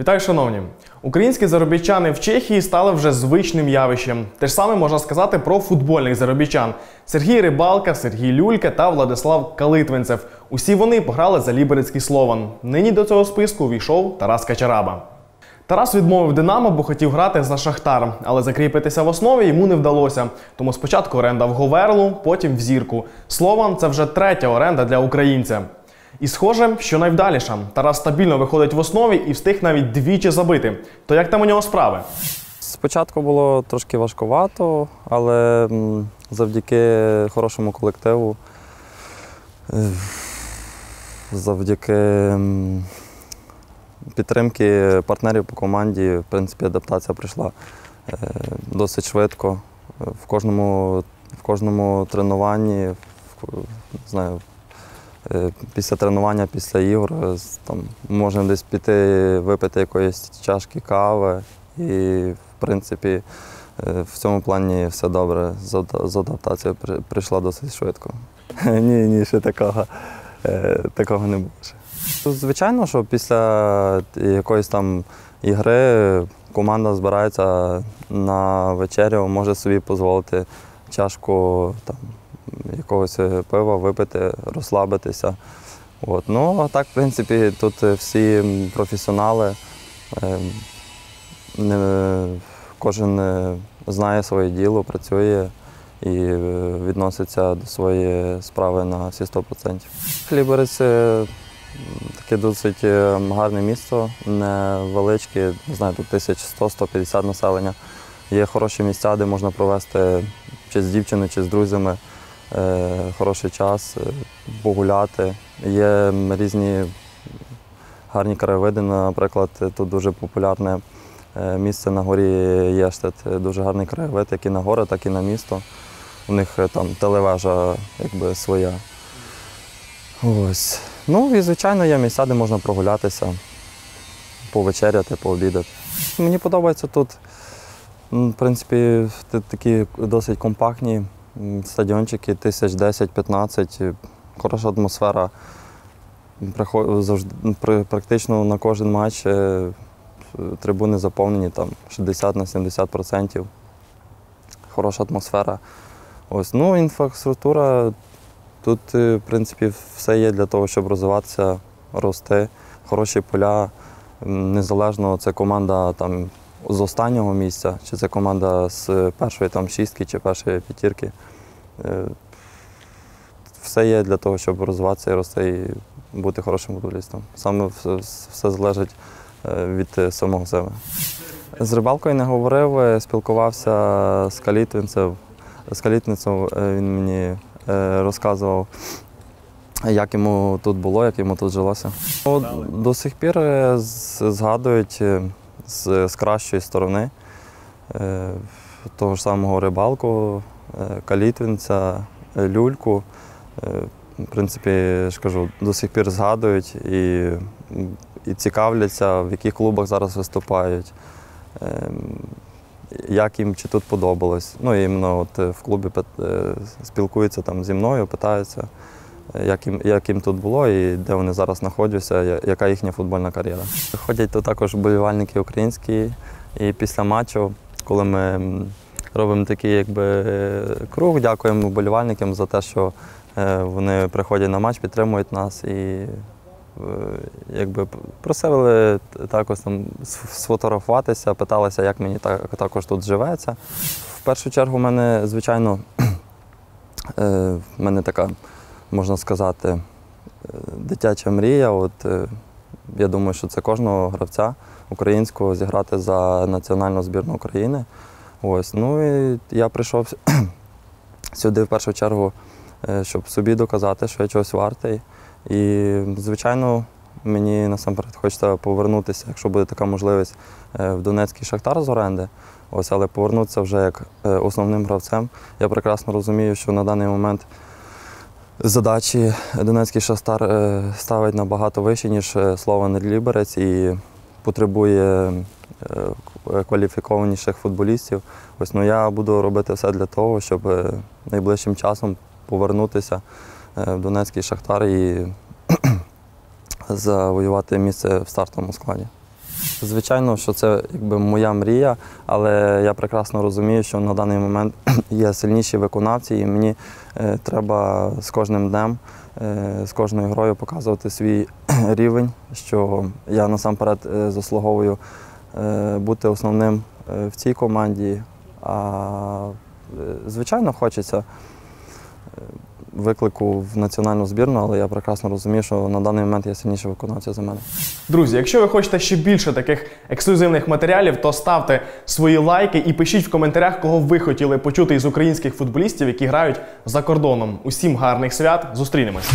Вітаю, шановні! Українські заробітчани в Чехії стали вже звичним явищем. Те ж саме можна сказати про футбольних заробітчан: Сергій Рибалка, Сергій Люлька та Владислав Калитвинцев. Усі вони пограли за Ліберецький Слован. Нині до цього списку увійшов Тарас Качараба. Тарас відмовив Динамо, бо хотів грати за Шахтар, але закріпитися в основі йому не вдалося. Тому спочатку оренда в Говерлу, потім в зірку. Слован це вже третя оренда для українця. І схоже, що найвдаліша. Тарас стабільно виходить в основі і встиг навіть двічі забити. То як там у нього справи? Спочатку було трошки важкувато, але завдяки хорошому колективу, е, завдяки підтримки партнерів по команді, в принципі, адаптація прийшла е, досить швидко. В кожному, в кожному тренуванні, в, знаю, після тренування, після ігор, е, там, можна десь піти випити якоїсь чашки кави. І, в принципі, е, в цьому плані все добре. З адаптацією прийшла досить швидко. Ні, ні, ще такого, е, такого не було. Ну, Звичайно, що після якоїсь там ігри команда збирається на вечерю, може собі дозволити чашку там, якогось е, пива випити, розслабитися. От. Ну, а так, в принципі, тут е, всі професіонали. Е, не, кожен знає своє діло, працює і відноситься до своєї справи на всі 100%. Хліберець таке досить гарне місто, невеличке, не знаю, тут 1100-150 населення. Є хороші місця, де можна провести чи з дівчиною, чи з друзями хороший час, е, погуляти. Є різні гарні краєвиди. Наприклад, тут дуже популярне е, місце на горі Єштет. Дуже гарний краєвид, як і на гори, так і на місто. У них е, там телевежа якби своя. Ось. Ну і звичайно є місця, де можна прогулятися, повечеряти, пообідати. Мені подобається тут, в принципі, такі досить компактні стадіончики, тисяч 10-15, е, хороша атмосфера. Завжди, ну, практично на кожен матч е, трибуни заповнені там 60 на 70%. Хороша атмосфера. Ось. Ну, інфраструктура. Тут, е, в принципі, все є для того, щоб розвиватися, рости. Хороші поля. Незалежно, це команда там, з останнього місця, чи це команда з першої там, шістки чи першої п'ятірки. Е, Все є для того, щоб розвиватися і рости і бути хорошим футболістом. Саме все, все залежить е, від е, самого себе. З рибалкою не говорив, спілкувався з калітвинцем. З калітницем він мені розказував, як йому тут було, як йому тут жилося. До сих пір згадують з, з кращої сторони е, того ж самого рибалку, е, калітвинця, е, люльку. Е, В принципі, я ж кажу, до сих пір згадують і, і цікавляться, в яких клубах зараз виступають, ем, як їм чи тут подобалось. Ну, і іменно от е, в клубі е, спілкуються там зі мною, питаються, е, як їм, як їм тут було і де вони зараз знаходяться, яка їхня футбольна кар'єра. Ходять тут також вболівальники українські, і після матчу, коли ми робимо такий якби, круг, дякуємо вболівальникам за те, що е, вони приходять на матч, підтримують нас і е, якби просили також там сфотографуватися, питалися, як мені так, також тут живеться. В першу чергу, в мене, звичайно, е, в мене така, можна сказати, е, дитяча мрія. От, е, я думаю, що це кожного гравця українського зіграти за національну збірну України. Ось. Ну і я прийшов сюди в першу чергу, е, щоб собі доказати, що я чогось вартий. І, звичайно, мені насамперед хочеться повернутися, якщо буде така можливість, в Донецький шахтар з оренди. Ось, але повернутися вже як основним гравцем. Я прекрасно розумію, що на даний момент задачі Донецький шахтар е, ставить набагато вище, ніж е, Слован Ліберець і потребує е, кваліфікованіших футболістів. Ось ну я буду робити все для того, щоб найближчим часом повернутися в Донецький шахтар і завоювати місце в стартовому складі. Звичайно, що це якби моя мрія, але я прекрасно розумію, що на даний момент є сильніші виконавці, і мені е, треба з кожним днем, е, з кожною грою показувати свій рівень, що я насамперед е, заслуговую бути основним в цій команді. А звичайно, хочеться виклику в національну збірну, але я прекрасно розумію, що на даний момент є сильніше виконавця за мене. Друзі, якщо ви хочете ще більше таких ексклюзивних матеріалів, то ставте свої лайки і пишіть в коментарях, кого ви хотіли почути із українських футболістів, які грають за кордоном. Усім гарних свят, зустрінемось!